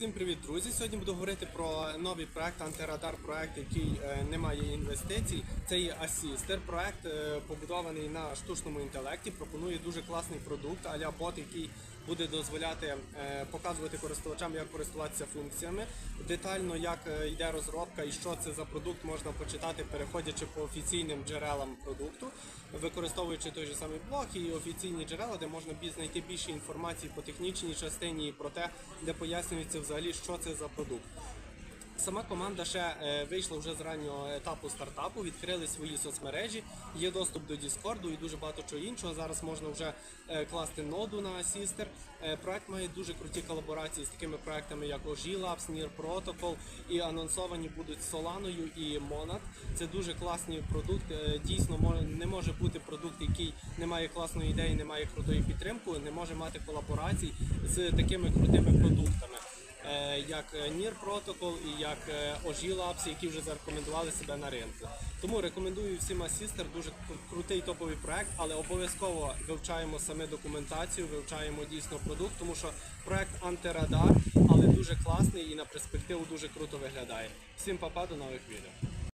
Всім привіт, друзі! Сьогодні буду говорити про новий проект антирадар проект, який е, не має інвестицій. Це є Assister. Проект е, побудований на штучному інтелекті. Пропонує дуже класний продукт, аля бот, який буде дозволяти е, показувати користувачам, як користуватися функціями. Детально як е, йде розробка і що це за продукт, можна почитати, переходячи по офіційним джерелам продукту, використовуючи той же самий блог і офіційні джерела, де можна знайти більше інформації по технічній частині і про те, де пояснюється взагалі, що це за продукт. Сама команда ще е, вийшла вже з раннього етапу стартапу, відкрили свої соцмережі, є доступ до Діскорду і дуже багато чого іншого. Зараз можна вже е, класти ноду на Sister. Е, проект має дуже круті колаборації з такими проектами, як OG Labs, Near Protocol і анонсовані будуть Solano і Monad. Це дуже класний продукт. Дійсно, не може бути продукт, який не має класної ідеї, не має крутої підтримки, не може мати колаборацій з такими крутими продуктами як е, NIR Protocol і як е, OG Labs, які вже зарекомендували себе на ринку. Тому рекомендую всім Assister, дуже крутий топовий проект, але обов'язково вивчаємо саме документацію, вивчаємо дійсно продукт, тому що проект антирадар, але дуже класний і на перспективу дуже круто виглядає. Всім папа, до нових відео.